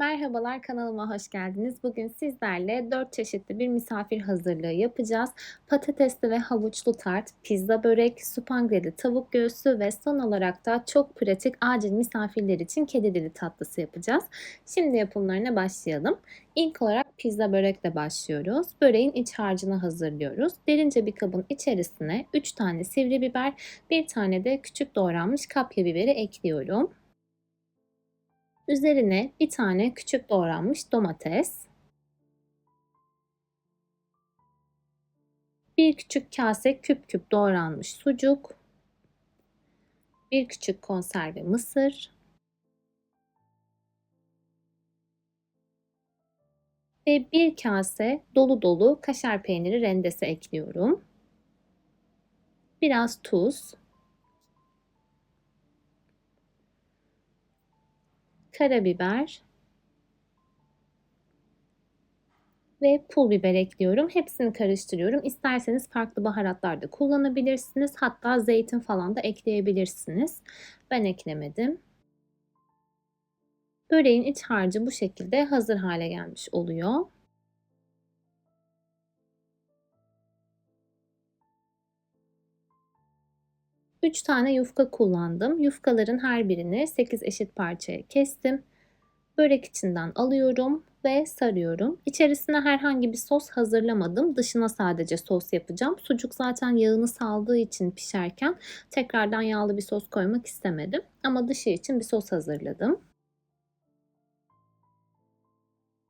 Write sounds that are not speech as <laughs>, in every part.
Merhabalar kanalıma hoş geldiniz. Bugün sizlerle 4 çeşitli bir misafir hazırlığı yapacağız. Patatesli ve havuçlu tart, pizza börek, supangleli tavuk göğsü ve son olarak da çok pratik acil misafirler için kedi dili tatlısı yapacağız. Şimdi yapımlarına başlayalım. İlk olarak pizza börekle başlıyoruz. Böreğin iç harcını hazırlıyoruz. Derince bir kabın içerisine 3 tane sivri biber, 1 tane de küçük doğranmış kapya biberi ekliyorum. Üzerine bir tane küçük doğranmış domates, bir küçük kase küp küp doğranmış sucuk, bir küçük konserve mısır ve bir kase dolu dolu kaşar peyniri rendesi ekliyorum. Biraz tuz, karabiber ve pul biber ekliyorum. Hepsini karıştırıyorum. İsterseniz farklı baharatlar da kullanabilirsiniz. Hatta zeytin falan da ekleyebilirsiniz. Ben eklemedim. Böreğin iç harcı bu şekilde hazır hale gelmiş oluyor. 3 tane yufka kullandım. Yufkaların her birini 8 eşit parçaya kestim. Börek içinden alıyorum ve sarıyorum. İçerisine herhangi bir sos hazırlamadım. Dışına sadece sos yapacağım. Sucuk zaten yağını saldığı için pişerken tekrardan yağlı bir sos koymak istemedim. Ama dışı için bir sos hazırladım.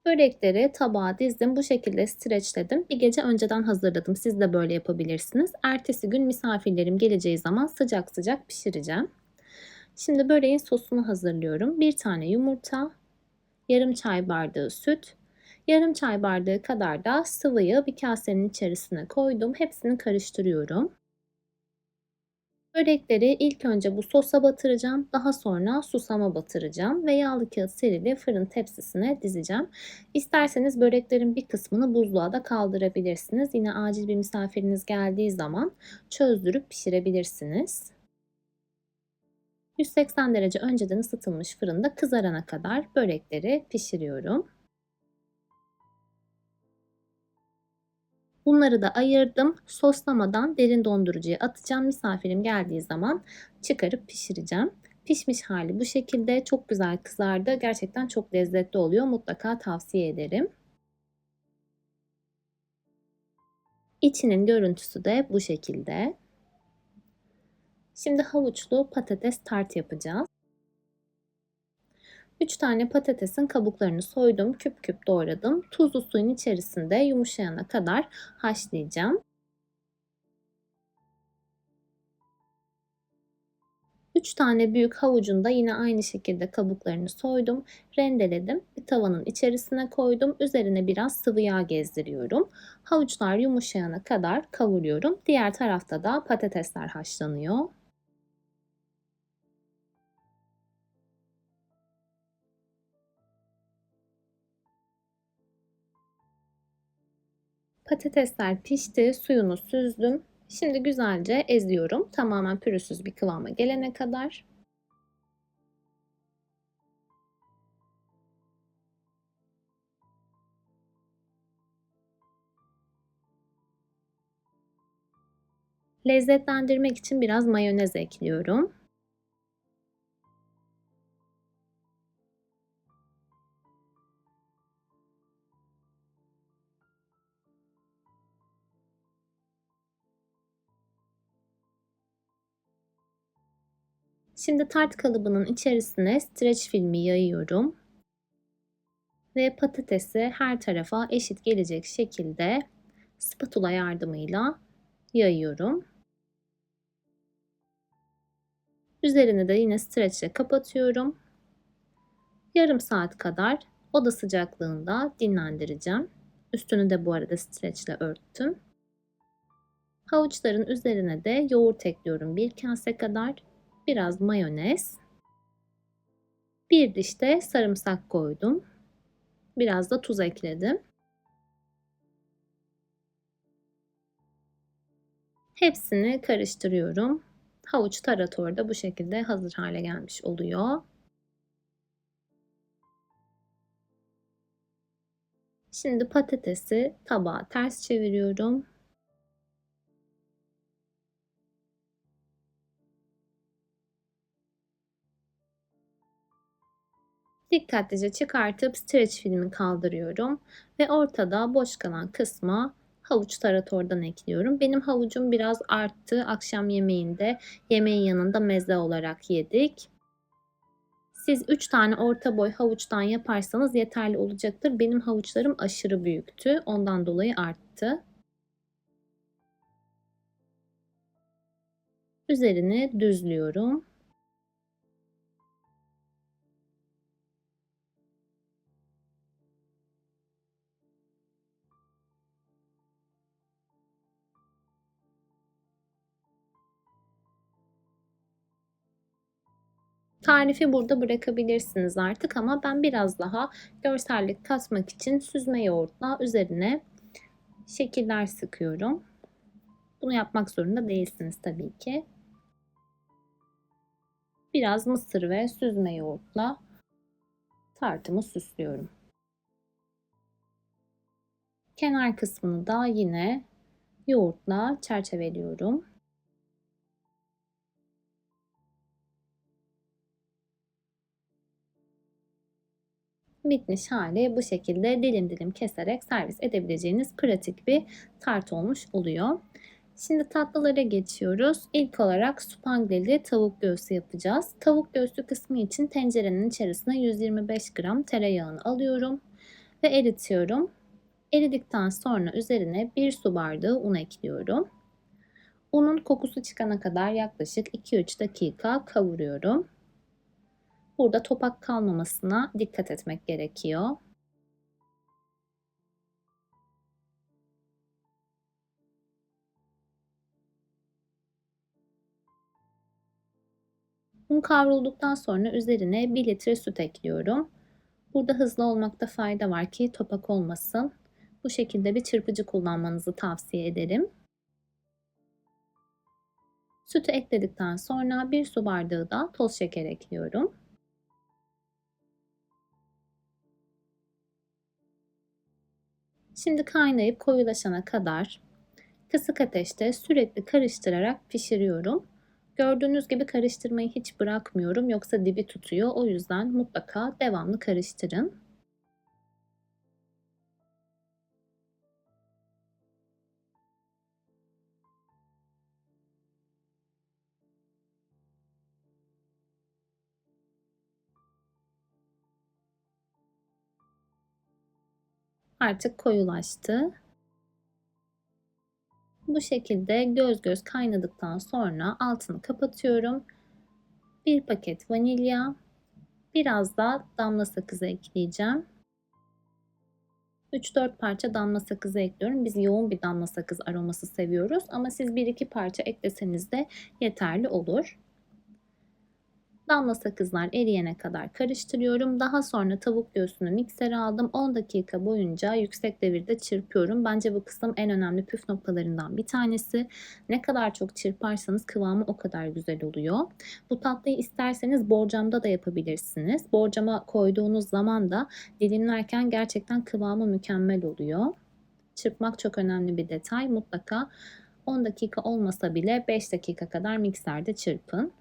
Börekleri tabağa dizdim. Bu şekilde streçledim. Bir gece önceden hazırladım. Siz de böyle yapabilirsiniz. Ertesi gün misafirlerim geleceği zaman sıcak sıcak pişireceğim. Şimdi böreğin sosunu hazırlıyorum. Bir tane yumurta, yarım çay bardağı süt, yarım çay bardağı kadar da sıvıyı bir kasenin içerisine koydum. Hepsini karıştırıyorum. Börekleri ilk önce bu sosa batıracağım. Daha sonra susama batıracağım ve yağlı kağıt serili fırın tepsisine dizeceğim. İsterseniz böreklerin bir kısmını buzluğa da kaldırabilirsiniz. Yine acil bir misafiriniz geldiği zaman çözdürüp pişirebilirsiniz. 180 derece önceden ısıtılmış fırında kızarana kadar börekleri pişiriyorum. Bunları da ayırdım. Soslamadan derin dondurucuya atacağım. Misafirim geldiği zaman çıkarıp pişireceğim. Pişmiş hali bu şekilde çok güzel kızardı. Gerçekten çok lezzetli oluyor. Mutlaka tavsiye ederim. İçinin görüntüsü de bu şekilde. Şimdi havuçlu patates tart yapacağız. 3 tane patatesin kabuklarını soydum, küp küp doğradım. Tuzlu suyun içerisinde yumuşayana kadar haşlayacağım. 3 tane büyük havucun da yine aynı şekilde kabuklarını soydum, rendeledim. Bir tavanın içerisine koydum. Üzerine biraz sıvı yağ gezdiriyorum. Havuçlar yumuşayana kadar kavuruyorum. Diğer tarafta da patatesler haşlanıyor. Patatesler pişti, suyunu süzdüm. Şimdi güzelce eziyorum. Tamamen pürüzsüz bir kıvama gelene kadar. Lezzetlendirmek için biraz mayonez ekliyorum. Şimdi tart kalıbının içerisine streç filmi yayıyorum. Ve patatesi her tarafa eşit gelecek şekilde spatula yardımıyla yayıyorum. Üzerini de yine streçle kapatıyorum. Yarım saat kadar oda sıcaklığında dinlendireceğim. Üstünü de bu arada streçle örttüm. Havuçların üzerine de yoğurt ekliyorum bir kase kadar biraz mayonez, bir diş de sarımsak koydum. Biraz da tuz ekledim. Hepsini karıştırıyorum. Havuç tarator da bu şekilde hazır hale gelmiş oluyor. Şimdi patatesi tabağa ters çeviriyorum. Dikkatlice çıkartıp streç filmi kaldırıyorum ve ortada boş kalan kısma havuç taratordan ekliyorum. Benim havucum biraz arttı. Akşam yemeğinde yemeğin yanında meze olarak yedik. Siz 3 tane orta boy havuçtan yaparsanız yeterli olacaktır. Benim havuçlarım aşırı büyüktü. Ondan dolayı arttı. Üzerini düzlüyorum. Tarifi burada bırakabilirsiniz artık ama ben biraz daha görsellik katmak için süzme yoğurtla üzerine şekiller sıkıyorum. Bunu yapmak zorunda değilsiniz tabii ki. Biraz mısır ve süzme yoğurtla tartımı süslüyorum. Kenar kısmını da yine yoğurtla çerçeveliyorum. Bitmiş hali bu şekilde dilim dilim keserek servis edebileceğiniz pratik bir tart olmuş oluyor. Şimdi tatlılara geçiyoruz. İlk olarak supangleli tavuk göğsü yapacağız. Tavuk göğsü kısmı için tencerenin içerisine 125 gram tereyağını alıyorum ve eritiyorum. Eridikten sonra üzerine 1 su bardağı un ekliyorum. Unun kokusu çıkana kadar yaklaşık 2-3 dakika kavuruyorum. Burada topak kalmamasına dikkat etmek gerekiyor. Un kavrulduktan sonra üzerine 1 litre süt ekliyorum. Burada hızlı olmakta fayda var ki topak olmasın. Bu şekilde bir çırpıcı kullanmanızı tavsiye ederim. Sütü ekledikten sonra 1 su bardağı da toz şeker ekliyorum. Şimdi kaynayıp koyulaşana kadar kısık ateşte sürekli karıştırarak pişiriyorum. Gördüğünüz gibi karıştırmayı hiç bırakmıyorum yoksa dibi tutuyor. O yüzden mutlaka devamlı karıştırın. Artık koyulaştı. Bu şekilde göz göz kaynadıktan sonra altını kapatıyorum. Bir paket vanilya, biraz da damla sakızı ekleyeceğim. 3-4 parça damla sakızı ekliyorum. Biz yoğun bir damla sakız aroması seviyoruz ama siz 1-2 parça ekleseniz de yeterli olur. Damla sakızlar eriyene kadar karıştırıyorum. Daha sonra tavuk göğsünü miksere aldım. 10 dakika boyunca yüksek devirde çırpıyorum. Bence bu kısım en önemli püf noktalarından bir tanesi. Ne kadar çok çırparsanız kıvamı o kadar güzel oluyor. Bu tatlıyı isterseniz borcamda da yapabilirsiniz. Borcama koyduğunuz zaman da dilimlerken gerçekten kıvamı mükemmel oluyor. Çırpmak çok önemli bir detay. Mutlaka 10 dakika olmasa bile 5 dakika kadar mikserde çırpın.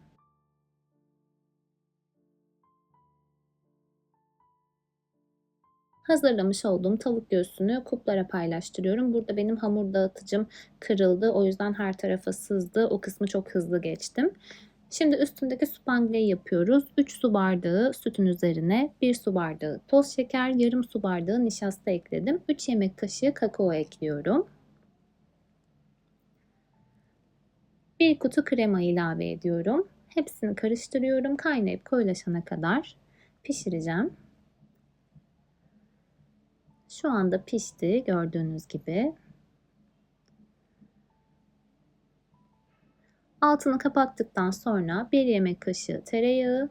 Hazırlamış olduğum tavuk göğsünü kuplara paylaştırıyorum. Burada benim hamur dağıtıcım kırıldı. O yüzden her tarafa sızdı. O kısmı çok hızlı geçtim. Şimdi üstündeki supangleyi yapıyoruz. 3 su bardağı sütün üzerine 1 su bardağı toz şeker, yarım su bardağı nişasta ekledim. 3 yemek kaşığı kakao ekliyorum. 1 kutu krema ilave ediyorum. Hepsini karıştırıyorum. Kaynayıp koyulaşana kadar pişireceğim. Şu anda pişti gördüğünüz gibi. Altını kapattıktan sonra bir yemek kaşığı tereyağı,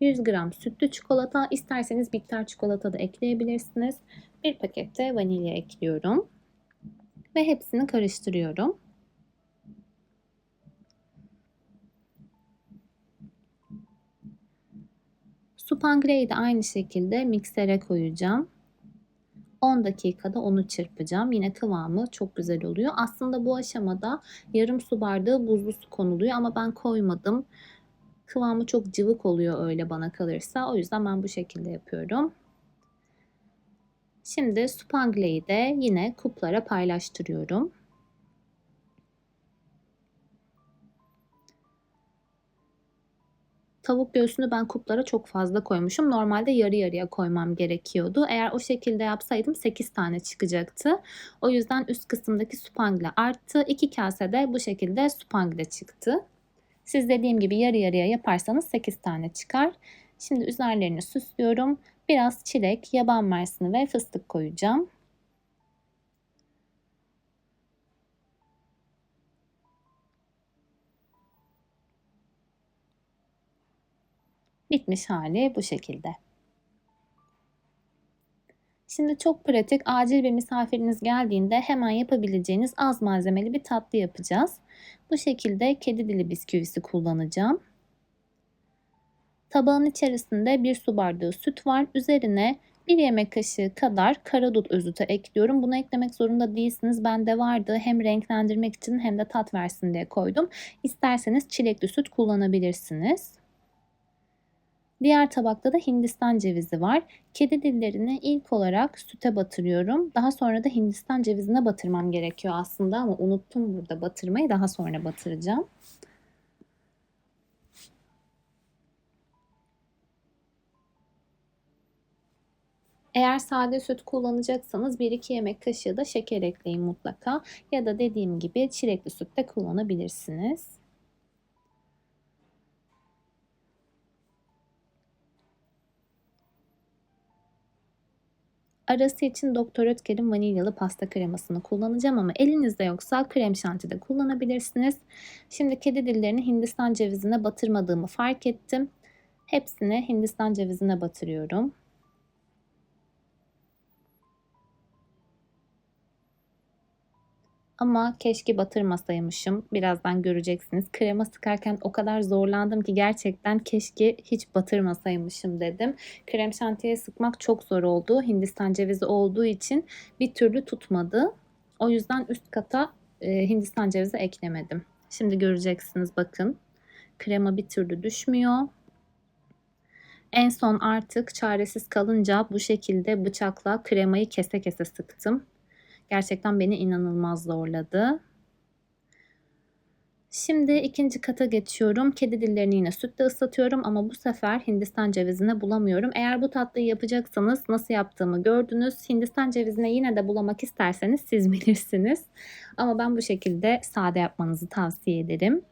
...100 gram sütlü çikolata, isterseniz bitter çikolata da ekleyebilirsiniz. Bir pakette vanilya ekliyorum. Ve hepsini karıştırıyorum. Supangre'yi de aynı şekilde miksere koyacağım. 10 dakikada onu çırpacağım. Yine kıvamı çok güzel oluyor. Aslında bu aşamada yarım su bardağı buzlu su konuluyor ama ben koymadım. Kıvamı çok cıvık oluyor öyle bana kalırsa. O yüzden ben bu şekilde yapıyorum. Şimdi supangleyi de yine kuplara paylaştırıyorum. Tavuk göğsünü ben kuplara çok fazla koymuşum. Normalde yarı yarıya koymam gerekiyordu. Eğer o şekilde yapsaydım 8 tane çıkacaktı. O yüzden üst kısımdaki supangle arttı. 2 kase de bu şekilde supangle çıktı. Siz dediğim gibi yarı yarıya yaparsanız 8 tane çıkar. Şimdi üzerlerini süslüyorum. Biraz çilek, yaban mersini ve fıstık koyacağım. Bitmiş hali bu şekilde. Şimdi çok pratik, acil bir misafiriniz geldiğinde hemen yapabileceğiniz az malzemeli bir tatlı yapacağız. Bu şekilde kedi dili bisküvisi kullanacağım. Tabağın içerisinde bir su bardağı süt var. Üzerine bir yemek kaşığı kadar karadut özütü ekliyorum. Bunu eklemek zorunda değilsiniz. Bende vardı. Hem renklendirmek için hem de tat versin diye koydum. İsterseniz çilekli süt kullanabilirsiniz. Diğer tabakta da Hindistan cevizi var. Kedi dillerini ilk olarak süte batırıyorum. Daha sonra da Hindistan cevizine batırmam gerekiyor aslında ama unuttum burada batırmayı. Daha sonra batıracağım. Eğer sade süt kullanacaksanız 1-2 yemek kaşığı da şeker ekleyin mutlaka. Ya da dediğim gibi çilekli süt de kullanabilirsiniz. Arası için Doktor Ötker'in vanilyalı pasta kremasını kullanacağım ama elinizde yoksa krem şanti de kullanabilirsiniz. Şimdi kedi dillerini Hindistan cevizine batırmadığımı fark ettim. Hepsini Hindistan cevizine batırıyorum. Ama keşke batırmasaymışım. Birazdan göreceksiniz. Krema sıkarken o kadar zorlandım ki gerçekten keşke hiç batırmasaymışım dedim. Krem şantiye sıkmak çok zor oldu. Hindistan cevizi olduğu için bir türlü tutmadı. O yüzden üst kata e, Hindistan cevizi eklemedim. Şimdi göreceksiniz bakın. Krema bir türlü düşmüyor. En son artık çaresiz kalınca bu şekilde bıçakla kremayı kese kese sıktım. Gerçekten beni inanılmaz zorladı. Şimdi ikinci kata geçiyorum. Kedi dillerini yine sütle ıslatıyorum ama bu sefer Hindistan cevizine bulamıyorum. Eğer bu tatlıyı yapacaksanız nasıl yaptığımı gördünüz. Hindistan cevizine yine de bulamak isterseniz siz <laughs> bilirsiniz. Ama ben bu şekilde sade yapmanızı tavsiye ederim.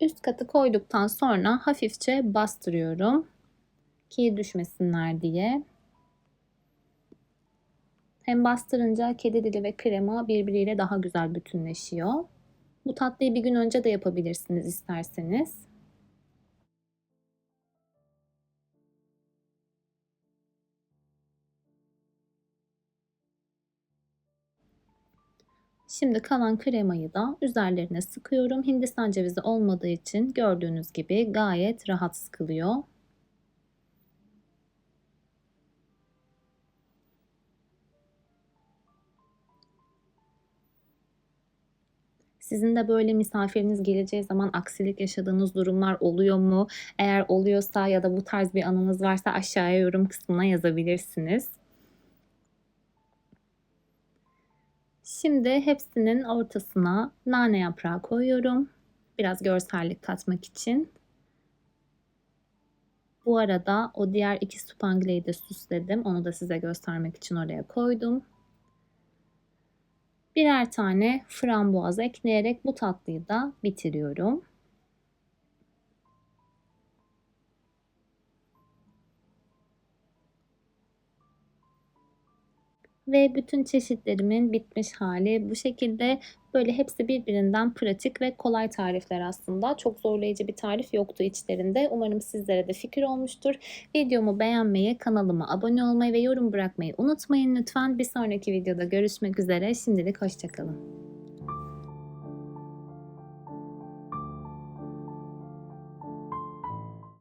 Üst katı koyduktan sonra hafifçe bastırıyorum ki düşmesinler diye. Hem bastırınca kedi dili ve krema birbiriyle daha güzel bütünleşiyor. Bu tatlıyı bir gün önce de yapabilirsiniz isterseniz. Şimdi kalan kremayı da üzerlerine sıkıyorum. Hindistan cevizi olmadığı için gördüğünüz gibi gayet rahat sıkılıyor. Sizin de böyle misafiriniz geleceği zaman aksilik yaşadığınız durumlar oluyor mu? Eğer oluyorsa ya da bu tarz bir anınız varsa aşağıya yorum kısmına yazabilirsiniz. Şimdi hepsinin ortasına nane yaprağı koyuyorum. Biraz görsellik katmak için. Bu arada o diğer iki supangleyi de süsledim. Onu da size göstermek için oraya koydum. Birer tane frambuaz ekleyerek bu tatlıyı da bitiriyorum. Ve bütün çeşitlerimin bitmiş hali bu şekilde. Böyle hepsi birbirinden pratik ve kolay tarifler aslında. Çok zorlayıcı bir tarif yoktu içlerinde. Umarım sizlere de fikir olmuştur. Videomu beğenmeyi, kanalıma abone olmayı ve yorum bırakmayı unutmayın lütfen. Bir sonraki videoda görüşmek üzere. Şimdilik hoşçakalın.